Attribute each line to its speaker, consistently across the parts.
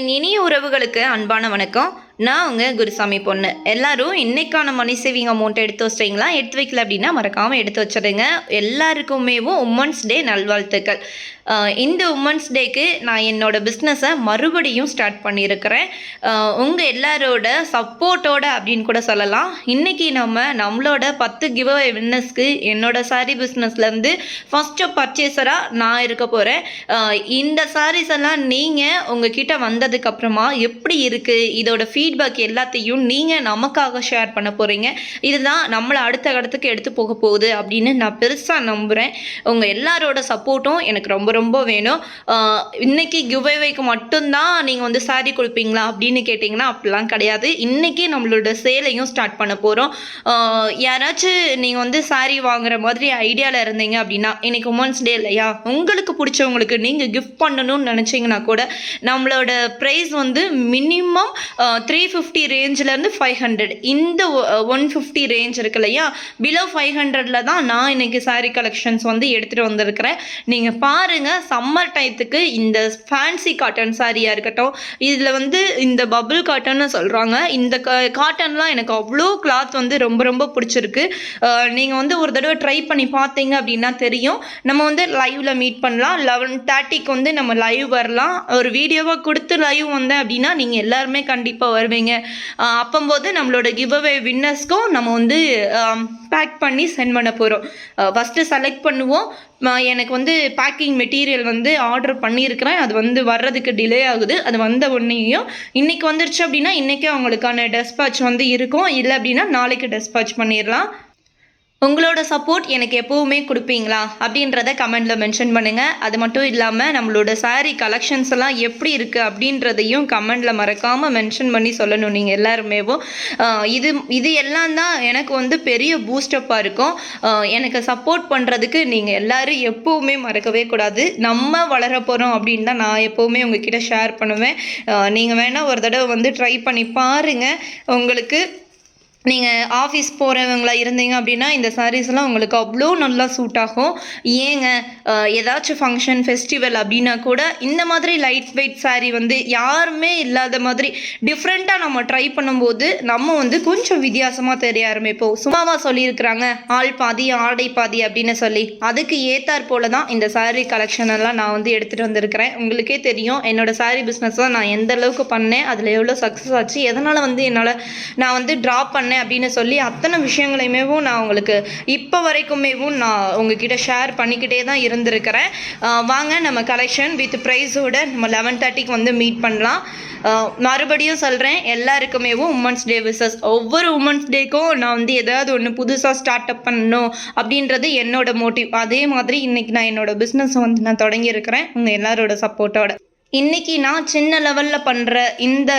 Speaker 1: என் இனிய உறவுகளுக்கு அன்பான வணக்கம். நான் உங்கள் குருசாமி பொண்ணு. எல்லாரும் இன்னைக்கான மணி சேவிங் அமௌண்ட் எடுத்து வச்சிட்டிங்களா? எடுத்து வைக்கல அப்படின்னா மறக்காமல் எடுத்து வச்சிடுங்க. எல்லாருக்குமேவும் உமன்ஸ் டே நல்வாழ்த்துக்கள். இந்த உமன்ஸ் டேக்கு நான் என்னோட பிஸ்னஸை மறுபடியும் ஸ்டார்ட் பண்ணியிருக்கிறேன். உங்கள் எல்லாரோட சப்போர்ட்டோட அப்படின்னு கூட சொல்லலாம். இன்றைக்கி நம்ம நம்மளோட பத்து கிவ் அவே வின்னர்ஸ்க்கு என்னோட சாரீ பிஸ்னஸ்லேருந்து ஃபஸ்ட்டு பர்ச்சேஸராக நான் இருக்க போகிறேன் இந்த சாரீஸ் எல்லாம் நீங்கள் உங்ககிட்ட வந்ததுக்கப்புறமா எப்படி இருக்குது இதோட ஃபீட்பேக் எல்லாத்தையும் நீங்கள் நமக்காக ஷேர் பண்ண போகிறீங்க இதுதான் நம்மளை அடுத்த இடத்துக்கு எடுத்து போக போகுது அப்படின்னு நான் பெருசாக நம்புகிறேன் உங்கள் எல்லாரோட சப்போர்ட்டும் எனக்கு ரொம்ப ரொம்ப வேணும். இன்றைக்கி இன்னைக்கு கிவ்அவேக்கு மட்டும்தான் நீங்கள் வந்து சாரி கொடுப்பீங்களா அப்படின்னு கேட்டிங்கன்னா அப்படிலாம் கிடையாது. இன்னைக்கு நம்மளோட சேலையும் ஸ்டார்ட் பண்ண போகிறோம் யாராச்சும் நீங்கள் வந்து சாரி வாங்குற மாதிரி ஐடியாவில் இருந்தீங்க அப்படின்னா இன்னைக்கு உமன்ஸ் டே இல்லையா? உங்களுக்கு பிடிச்சவங்களுக்கு நீங்கள் கிஃப்ட் பண்ணணும்னு நினச்சிங்கன்னா கூட நம்மளோட ப்ரைஸ் வந்து மினிமம் த்ரீ த்ரீ ஃபிஃப்டி ரேஞ்சிலேருந்து ஃபைவ் ஹண்ட்ரட் இந்த ஒன் ஃபிஃப்டி ரேஞ்ச் இருக்கு இல்லையா? பிலோ ஃபைவ் ஹண்ட்ரடில் தான் நான் இன்னைக்கு சாரீ கலெக்ஷன்ஸ் வந்து எடுத்துகிட்டு வந்திருக்கிறேன். நீங்கள் பாருங்கள் சம்மர் டயத்துக்கு இந்த ஃபேன்சி காட்டன் சாரியாக இருக்கட்டும் இதில் வந்து இந்த பபுள் காட்டன்னு சொல்கிறாங்க இந்த காட்டன்லாம் எனக்கு அவ்வளோ கிளாத் வந்து ரொம்ப ரொம்ப பிடிச்சிருக்கு. நீங்கள் வந்து ஒரு தடவை ட்ரை பண்ணி பார்த்தீங்க அப்படின்னா தெரியும். நம்ம வந்து லைவ்ல மீட் பண்ணலாம். லெவன் தேர்ட்டிக்கு வந்து நம்ம லைவ் வரலாம். ஒரு வீடியோவாக கொடுத்து லைவ் வந்தேன் அப்படின்னா நீங்கள் எல்லாருமே கண்டிப்பாக வரும் வருவீங்க. அப்போம்போது நம்மளோட கிவ் அவே வின்னர்ஸ்க்கும் நம்ம வந்து பேக் பண்ணி சென்ட் பண்ண போகிறோம் ஃபஸ்ட்டு செலக்ட் பண்ணுவோம். எனக்கு வந்து பேக்கிங் மெட்டீரியல் வந்து ஆர்டர் பண்ணியிருக்கிறேன். அது வந்து வர்றதுக்கு டிலே ஆகுது. அது வந்த உடனேயும் இன்றைக்கி வந்துருச்சு அப்படின்னா இன்றைக்கே அவங்களுக்கான டெஸ்பாச் வந்து இருக்கும். இல்லை அப்படின்னா நாளைக்கு டெஸ்பாச் பண்ணிடலாம். உங்களோட சப்போர்ட் எனக்கு எப்போவுமே கொடுப்பீங்களா? அப்படின்றத கமெண்டில் மென்ஷன் பண்ணுங்கள் அது மட்டும் இல்லாமல் நம்மளோட saree கலெக்ஷன்ஸ் எல்லாம் எப்படி இருக்குது அப்படின்றதையும் கமெண்டில் மறக்காமல் மென்ஷன் பண்ணி சொல்லணும் நீங்கள் எல்லாருமேவும் இது இது எல்லாம் தான் எனக்கு வந்து பெரிய பூஸ்டப்பாக இருக்கும். எனக்கு சப்போர்ட் பண்ணுறதுக்கு நீங்கள் எல்லாரும் எப்போவுமே மறக்கவே கூடாது. நம்ம வளர போகிறோம் அப்படின்னு தான் நான் எப்போவுமே உங்ககிட்ட ஷேர் பண்ணுவேன். நீங்கள் வேணால் ஒரு தடவை வந்து ட்ரை பண்ணி பாருங்கள் உங்களுக்கு நீங்கள் ஆஃபீஸ் போகிறவங்களா இருந்தீங்க அப்படின்னா இந்த சாரீஸ்லாம் உங்களுக்கு அவ்வளோ நல்லா சூட் ஆகும். ஏங்க ஏதாச்சும் ஃபங்க்ஷன் ஃபெஸ்டிவல் அப்படின்னா கூட இந்த மாதிரி லைட் வெயிட் சாரீ வந்து யாருமே இல்லாத மாதிரி டிஃப்ரெண்ட்டாக நம்ம ட்ரை பண்ணும்போது நம்ம வந்து கொஞ்சம் வித்தியாசமாக தெரிய ஆரம்பிப்போம். சும்மாவாக சொல்லியிருக்கிறாங்க ஆள் பாதி ஆடை பாதி அப்படின்னு சொல்லி. அதுக்கு ஏத்தார் போல தான் இந்த சாரீ கலெக்ஷன் எல்லாம் நான் வந்து எடுத்துகிட்டு வந்திருக்கிறேன். உங்களுக்கே தெரியும் என்னோட சாரீ பிஸ்னஸ் தான் நான் எந்த அளவுக்கு பண்ணேன் அதில் எவ்வளோ சக்ஸஸ் ஆச்சு எதனால் வந்து என்னால் நான் வந்து ட்ராப் பண்ணேன் அப்படின்னு சொல்லி அத்தனை விஷயங்களையுமேவும் நான் உங்களுக்கு இப்போ வரைக்குமேவும் நான் உங்ககிட்ட ஷேர் பண்ணிக்கிட்டே தான் இருந்திருக்கிறேன். வாங்க நம்ம கலெக்ஷன் வித் ப்ரைஸோட நம்ம லெவன் தேர்ட்டிக்கு வந்து மீட் பண்ணலாம். மறுபடியும் சொல்கிறேன் எல்லாருக்குமேவும் உமன்ஸ் டே விசஸ் ஒவ்வொரு உமன்ஸ் டேக்கும் நான் வந்து ஏதாவது ஒன்று புதுசாக ஸ்டார்ட் அப் பண்ணணும் அப்படின்றது என்னோட மோட்டிவ் அதே மாதிரி இன்னைக்கு நான் என்னோட பிஸ்னஸை வந்து நான் தொடங்கியிருக்கிறேன். உங்கள் எல்லாரோட சப்போர்ட்டோட இன்னைக்கு நான் சின்ன லெவலில் பண்ணுற இந்த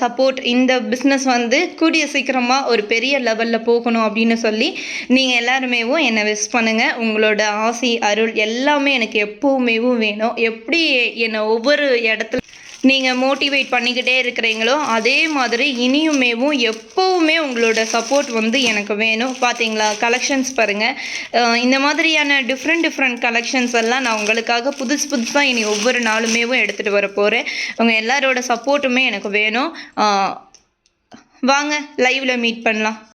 Speaker 1: சப்போர்ட் இந்த பிஸ்னஸ் வந்து கூடிய சீக்கிரமாக ஒரு பெரிய லெவலில் போகணும் அப்படின்னு சொல்லி நீங்கள் எல்லாருமேவும் என்னை விஷ் பண்ணுங்கள் உங்களோட ஆசை அருள் எல்லாமே எனக்கு எப்போவுமேவும் வேணும். எப்படி என்னை ஒவ்வொரு இடத்துல நீங்கள் மோட்டிவேட் பண்ணிக்கிட்டே இருக்கிறீங்களோ அதே மாதிரி இனியுமேவும் எப்போவுமே உங்களோட சப்போர்ட் வந்து எனக்கு வேணும். பார்த்தீங்களா கலெக்ஷன்ஸ் பாருங்கள் இந்த மாதிரியான டிஃப்ரெண்ட் டிஃப்ரெண்ட் கலெக்ஷன்ஸ் எல்லாம் நான் உங்களுக்காக புதுசு புதுசாக இனி ஒவ்வொரு நாளுமேவும் எடுத்துகிட்டு வர போகிறேன் உங்கள் எல்லாரோட சப்போர்ட்டுமே எனக்கு வேணும். வாங்க லைவில் மீட் பண்ணலாம்.